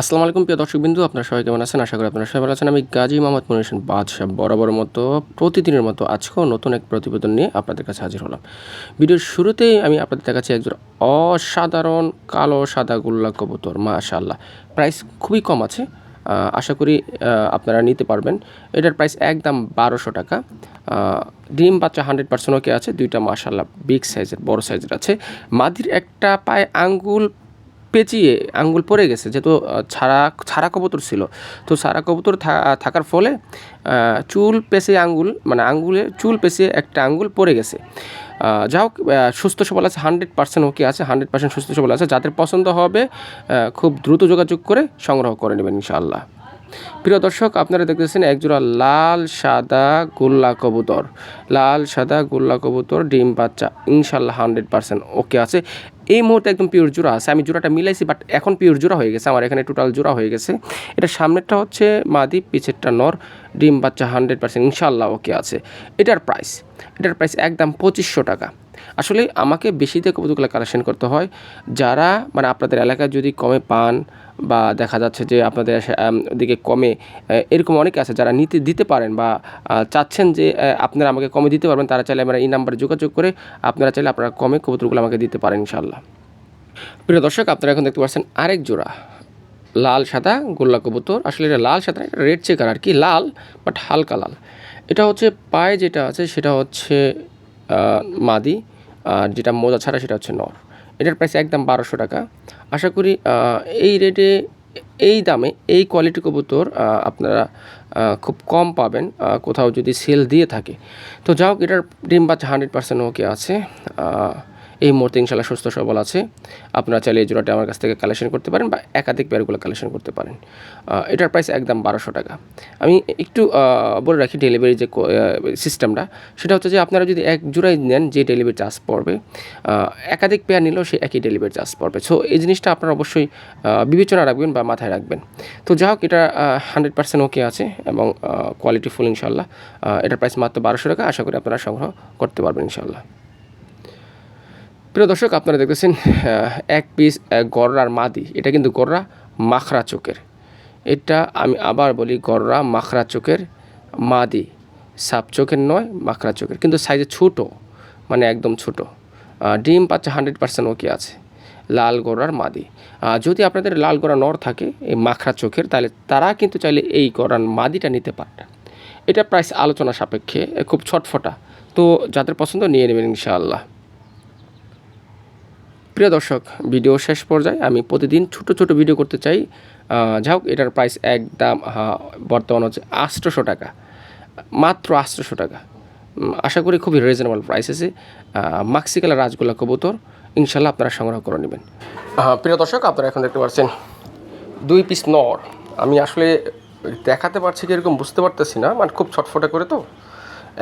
আসসালামু আলাইকুম প্রিয় দর্শক বিন্দু আপনারা সবাই কেমন আছেন? আশা করি আপনারা সবাই ভালো আছেন। আমি গাজী মোহাম্মদ মনির হোসেন বাদশাহ বরাবর মতো, প্রতিদিনের মতো আজকেও নতুন এক প্রতিবেদন নিয়ে আপনাদের কাছে হাজির হলাম। ভিডিওর শুরুতেই আমি আপনাদের দেখাচ্ছি একজন অসাধারণ কালো সাদা গোল্লা কবুতর মাশাল্লাহ প্রাইস খুবই কম আছে। আশা করি আপনারা নিতে পারবেন। এটার প্রাইস একদম বারোশো টাকা। ডিম বাচ্চা হান্ড্রেড পার্সেন্ট ওকে আছে। দুইটা মাশাল্লাহ বিগ সাইজের, বড় সাইজের আছে। মাদির একটা পায়ে আঙ্গুল পেঁচিয়ে আঙ্গুল পড়ে গেছে, যেহেতু ছাড়া ছাড়া কবুতর ছিল। তো ছাড়া কবুতর থাকার ফলে চুল পেঁচে আঙ্গুল মানে আঙ্গুলে চুল পেঁচে একটা আঙ্গুল পড়ে গেছে। যা হোক সুস্থ সবল আছে, হান্ড্রেড পার্সেন্ট ওকে আছে, হান্ড্রেড পার্সেন্ট সুস্থ সবল আছে। যাদের পছন্দ হবে খুব দ্রুত যোগাযোগ করে সংগ্রহ করে নেবেন ইনশাআল্লাহ। প্রিয় দর্শক, আপনারা দেখতেছেন একজোড়া লাল, সাদা, গোল্লা কবুতর। লাল, সাদা, গোল্লা কবুতর, ডিম বাচ্চা ইনশাল্লাহ হান্ড্রেড পার্সেন্ট ওকে আছে। এই মুহূর্তে একদম পিওর জোড়া আছে। আমি জোড়াটা মিলাইছি বাট এখন পিওর জোড়া হয়ে গেছে। আমার এখানে টোটাল জোড়া হয়ে গেছে। এটা সামনেরটা হচ্ছে মাদি, পিছেরটা নর, ডিম বাচ্চা হান্ড্রেড পার্সেন্ট ইনশাল্লাহ ওকে আছে। এটার প্রাইস এটার প্রাইস একদম পঁচিশশো টাকা। আসলে আমাকে বেশি দিয়ে কবুতরগুলো কালেকশন করতে হয়। যারা মানে আপনাদের এলাকায় যদি কমে পান বা দেখা যাচ্ছে যে আপনাদের দিকে কমে এরকম অনেকে আছে যারা নিতে, দিতে পারেন বা চাচ্ছেন যে আপনারা আমাকে কমে দিতে পারবেন, তারা চাইলে আমরা এই নাম্বারে যোগাযোগ করে আপনারা চাইলে আপনারা কমে কবুতরগুলো আমাকে দিতে পারেন ইনশাল্লাহ প্রিয় দর্শক, আপনারা এখন দেখতে পাচ্ছেন আরেক জোড়া। লাল সাদা গোল্লা কবুতর। আসলে এটা লাল সাদা রেড চেকার আর কি, লাল বাট হালকা লাল। এটা হচ্ছে পায়ে যেটা আছে সেটা হচ্ছে মাদি, আর যেটা মোজা ছাড়া সেটা হচ্ছে নর। এটার প্রাইস একদম বারোশো টাকা। আশা করি এই রেটে এই দামে, এই কোয়ালিটি কবুতর আপনারা খুব কম পাবেন কোথাও যদি সেল দিয়ে থাকে। তো যাও এটার ডিম বাচ্চা হান্ড্রেড পার্সেন্ট ওকে আছে। এই মুহূর্তে ইনশাল্লাহ সুস্থ সবল আছে। আপনারা চাইলে এই জোড়াটা আমার কাছ থেকে কালেকশন করতে পারেন বা একাধিক পেয়ারগুলো কালেকশন করতে পারেন। এটার প্রাইস একদম বারোশো টাকা। আমি একটু বলে রাখি ডেলিভারি যে সিস্টেমটা সেটা হচ্ছে যে আপনারা যদি এক জোড়াই নেন যে ডেলিভারি চার্জ পড়বে একাধিক পেয়ার নিলেও সে একই ডেলিভারি চার্জ পড়বে। সো এই জিনিসটা আপনারা অবশ্যই বিবেচনা রাখবেন বা মাথায় রাখবেন। তো যা হোক, এটা হান্ড্রেড পার্সেন্ট ওকে আছে এবং কোয়ালিটি ফুল ইনশাল্লাহ এটার প্রাইস মাত্র বারোশো টাকা। আশা করি আপনারা সংগ্রহ করতে পারবেন ইনশাল্লাহ প্রিয় দর্শক, আপনারা দেখতেছেন এক পিস গররার মাদি। এটা কিন্তু গররা মাখরা চোখের। এটা আমি আবার বলি গররা মাখরা চোখের মাদি। সাপ চোখের নয়, মাখরা চোখের। কিন্তু সাইজে ছোটো মানে একদম ছোটো। ডিম পাচ্ছে হান্ড্রেড পার্সেন্ট ওকে আছে। লাল গোড়ার মাদি। যদি আপনাদের লাল গোড়া নর থাকে, এই মাখরা চোখের, তাহলে তারা কিন্তু চাইলে এই গড়ার মাদিটা নিতে পারবে এটা প্রাইস আলোচনা সাপেক্ষে খুব ছটফটা। তো যাদের পছন্দ, নিয়ে নেবেন ইনশাআল্লাহ। প্রিয় দর্শক, ভিডিও শেষ পর্যায়ে আমি প্রতিদিন ছোট ছোট ভিডিও করতে চাই। যা হোক, এটার প্রাইস একদম বর্তমান হচ্ছে আটশোশো টাকা। মাত্র আটশোশো টাকা। আশা করি খুবই রিজনেবল প্রাইস আছে। মাক্সিকালা রাজগোল্লা কবুতর ইনশাল্লাহ আপনারা সংগ্রহ করে নেবেন। প্রিয় দর্শক, আপনারা এখন দেখতে পাচ্ছেন দুই পিস নর। আমি আসলে দেখাতে পারছি কি এরকম বুঝতে পারতেছি না মানে খুব ছটফটে করে তো।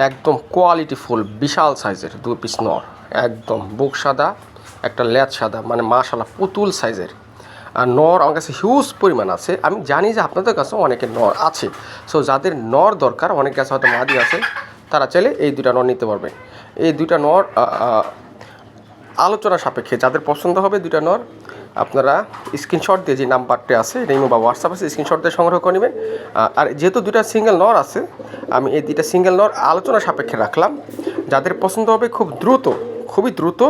একদম কোয়ালিটি ফুল বিশাল সাইজের দুই পিস নর। একদম বুক সাদা একটা ল্যাচ সাদা মানে মাশাল্লাহ পুতুল সাইজের। আর নর আমার কাছে হিউজ পরিমাণ আছে। আমি জানি যে আপনাদের কাছেও অনেকের নর আছে। সো যাদের নর দরকার, অনেক কাছে হয়তো মাদি আছে, তারা চাইলে এই দুটা নর নিতে পারবেন এই দুইটা নর আলোচনা সাপেক্ষে যাদের পছন্দ হবে দুইটা নর, আপনারা স্ক্রিনশট দিয়ে যে নাম্বারটি আছে রেমো বা হোয়াটসঅ্যাপ আছে স্ক্রিনশট দিয়ে সংগ্রহ করে নেবেন। আর যেহেতু দুইটা সিঙ্গেল নর আছে, আমি এই দুইটা সিঙ্গেল নর আলোচনা সাপেক্ষে রাখলাম। যাদের পছন্দ হবে খুব দ্রুত খুবই দ্রুত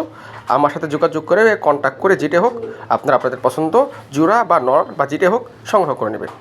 আমার সাথে যোগাযোগ করে কন্ট্যাক্ট করে যেটা হোক আপনারা আপনাদের পছন্দ, জোড়া বা নর বা যেটা হোক সংগ্রহ করে নেবেন।